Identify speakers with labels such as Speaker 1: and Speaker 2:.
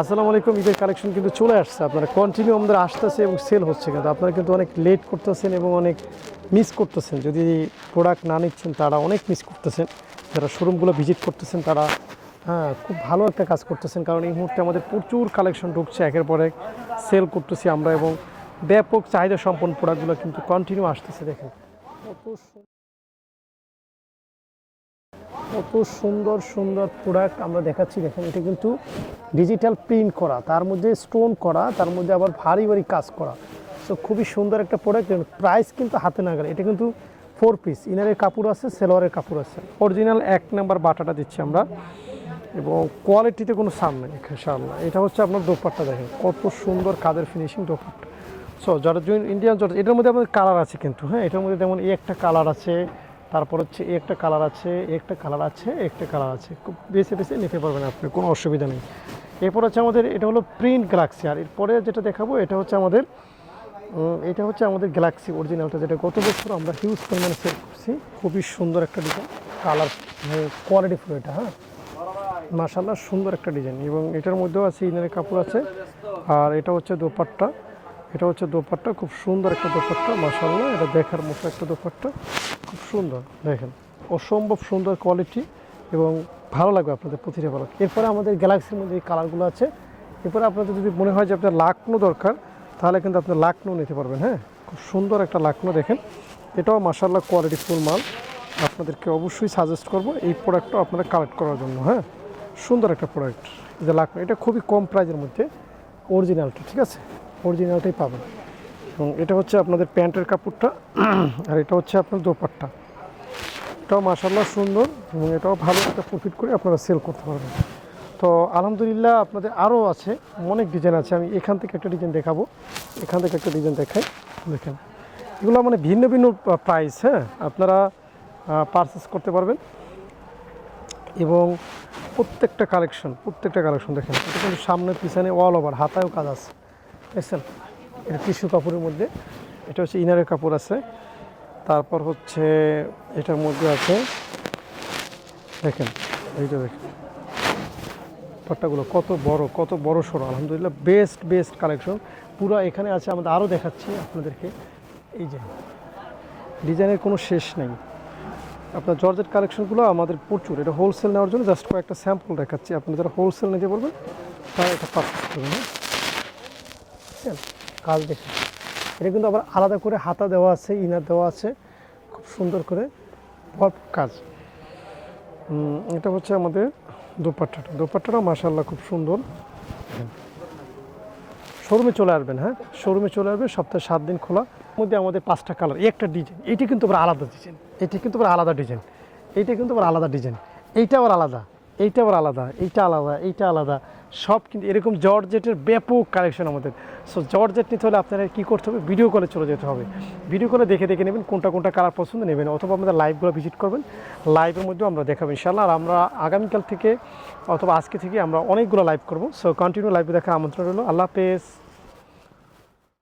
Speaker 1: আসসালামু আলাইকুম, ঈদের কালেকশন কিন্তু চলে আসছে। আপনারা কন্টিনিউ আমাদের আসতেছে এবং সেল হচ্ছে কিন্তু। আপনারা কিন্তু অনেক লেট করতেছেন এবং অনেক মিস করতেছেন। যদি প্রোডাক্ট না নিচ্ছেন, তারা অনেক মিস করতেছেন। যারা শোরুমগুলো ভিজিট করতেছেন, তারা হ্যাঁ খুব ভালো একটা কাজ করতেছেন। কারণ এই মুহূর্তে আমাদের প্রচুর কালেকশন ঢুকছে, একের পর এক সেল করতেছি আমরা এবং ব্যাপক চাহিদা সম্পন্ন প্রোডাক্টগুলো কিন্তু কন্টিনিউ আসতেছে, দেখেন। কত সুন্দর সুন্দর প্রোডাক্ট আমরা দেখাচ্ছি। দেখেন, এটা কিন্তু ডিজিটাল প্রিন্ট করা, তার মধ্যে স্টোন করা, তার মধ্যে আবার ভারী ভারী কাজ করা। তো খুবই সুন্দর একটা প্রোডাক্ট প্রাইস কিন্তু হাতে না গেলে, এটা কিন্তু ফোর পিস ইনারের কাপড় আছে সেলোয়ারের কাপড় আছে। অরিজিনাল এক নাম্বার বাটাটা দিচ্ছি আমরা। এবং কোয়ালিটিতে কোনো সামনে ইনশাআল্লাহ। এটা হচ্ছে আপনার দোপাট্টা, দেখেন। কত সুন্দর কাদের ফিনিশিং দোপাট্টা। সো যারা ইন্ডিয়ান জর্জ এটার মধ্যে আমাদের কালার আছে কিন্তু হ্যাঁ? এটার মধ্যে যেমন এই একটা কালার আছে তারপর হচ্ছে একটা কালার আছে একটা কালার আছে একটা কালার আছে। খুব বেছে বেছে নিতে পারবেন আপনি, কোনো অসুবিধা নেই। এরপর হচ্ছে আমাদের এটা হলো প্রিন্ট গ্যালাক্সি আর এরপরে যেটা দেখাবো, এটা হচ্ছে আমাদের এটা হচ্ছে আমাদের গ্যালাক্সি অরিজিনালটা যেটা গত বছর আমরা হিউজ পরিমাণে সেল করছি। খুবই সুন্দর একটা ডিজাইন কালার কোয়ালিটি ফুল এটা হ্যাঁ? মাশাল্লাহ সুন্দর একটা ডিজাইন এবং এটার মধ্যেও আছে ইনারের কাপড় আছে, আর এটা হচ্ছে দোপাট্টা। এটা হচ্ছে দোপাট্টা, খুব সুন্দর একটা দোপাট্টা মাশাল্লাহ এটা দেখার মতো একটা দোপাট্টা। খুব সুন্দর, দেখেন। অসম্ভব সুন্দর কোয়ালিটি এবং ভালো লাগবে আপনাদের প্রতিটা ভালো এরপরে আমাদের গ্যালাক্সির মধ্যে এই কালারগুলো আছে। এরপরে আপনাদের যদি মনে হয় যে আপনার লাকনো দরকার, তাহলে কিন্তু আপনি লাকনো নিতে পারবেন হ্যাঁ? খুব সুন্দর একটা লাকনো দেখেন। এটাও মাশাল্লাহ কোয়ালিটি ফুল মাল। আপনাদেরকে অবশ্যই সাজেস্ট করব এই প্রোডাক্টটা আপনারা কালেক্ট করার জন্য হ্যাঁ? সুন্দর একটা প্রোডাক্ট যে লাকনো, এটা খুবই কম প্রাইজের মধ্যে অরিজিনালটা ঠিক আছে? অরিজিনালটাই পাবেন। এবং এটা হচ্ছে আপনাদের প্যান্টের কাপড়টা, আর এটা হচ্ছে আপনার দোপাট্টা। এটাও মাসাল্লাহ সুন্দর এবং এটাও ভালো একটা প্রফিট করে আপনারা সেল করতে পারবেন। তো আলহামদুলিল্লাহ আপনাদের আরও আছে, অনেক ডিজাইন আছে। আমি এখান থেকে একটা ডিজাইন দেখাবো। এখান থেকে একটা ডিজাইন দেখাই। দেখেন, এগুলো মানে ভিন্ন ভিন্ন প্রাইস হ্যাঁ? আপনারা পারচেস করতে পারবেন। এবং প্রত্যেকটা কালেকশন প্রত্যেকটা কালেকশন দেখেন, এটা কিন্তু সামনে পিছনে অল ওভার হাতায়ও কাজ আছে। দেখছেন এটা টিস্যু কাপড়ের মধ্যে। এটা হচ্ছে ইনারের কাপড় আছে। তারপর হচ্ছে এটার মধ্যে আছে, দেখেন এইটা দেখেন পাট্টাগুলো কত বড় কত বড় সড়ো আলহামদুলিল্লাহ বেস্ট বেস্ট কালেকশন পুরো এখানে আছে, আমাদের আরও দেখাচ্ছি আপনাদেরকে। এই যে, ডিজাইনের কোনো শেষ নেই। আপনার জর্জেট কালেকশনগুলো আমাদের প্রচুর। এটা হোলসেল নেওয়ার জন্য জাস্ট কয়েকটা স্যাম্পল দেখাচ্ছি। আপনারা যারা হোলসেল নিতে পারবেন, তারা এটা পারচেস করবেন বুঝছেন? কাজ দেখে এটা কিন্তু আবার আলাদা করে হাতা দেওয়া আছে, ইনার দেওয়া আছে। খুব সুন্দর করে ভরপুর কাজ। এটা হচ্ছে আমাদের দোপাট্টাটা। দোপাট্টাটাও মাসাল্লাহ খুব সুন্দর। শোরুমে চলে আসবেন হ্যাঁ? শোরুমে চলে আসবেন, সপ্তাহে সাত দিন খোলা। মধ্যে আমাদের পাঁচটা কালার, একটা ডিজাইন। এইটা কিন্তু আবার আলাদা ডিজাইন। এটা কিন্তু আবার আলাদা ডিজাইন। এইটা কিন্তু আবার আলাদা ডিজাইন। এইটা আবার আলাদা। এইটা আবার আলাদা, এইটা আলাদা এইটা আলাদা। সব কিন্তু এরকম জর্জেটের ব্যাপক কালেকশন আমাদের। সো জর্জেট নিতে হলে আপনারা কী করতে হবে? ভিডিও কলে চলে যেতে হবে। ভিডিও কলে দেখে দেখে নেবেন কোনটা কোনটা কালার পছন্দ নেবেন, অথবা আমাদের লাইভগুলো ভিজিট করবেন। লাইভের মধ্যেও আমরা দেখাবো ইনশাল্লাহ আর আমরা আগামীকাল থেকে অথবা আজকে থেকে আমরা অনেকগুলো লাইভ করব। সো কন্টিনিউ লাইভে দেখা আমন্ত্রণ রইল। আল্লাহ হাফেজ।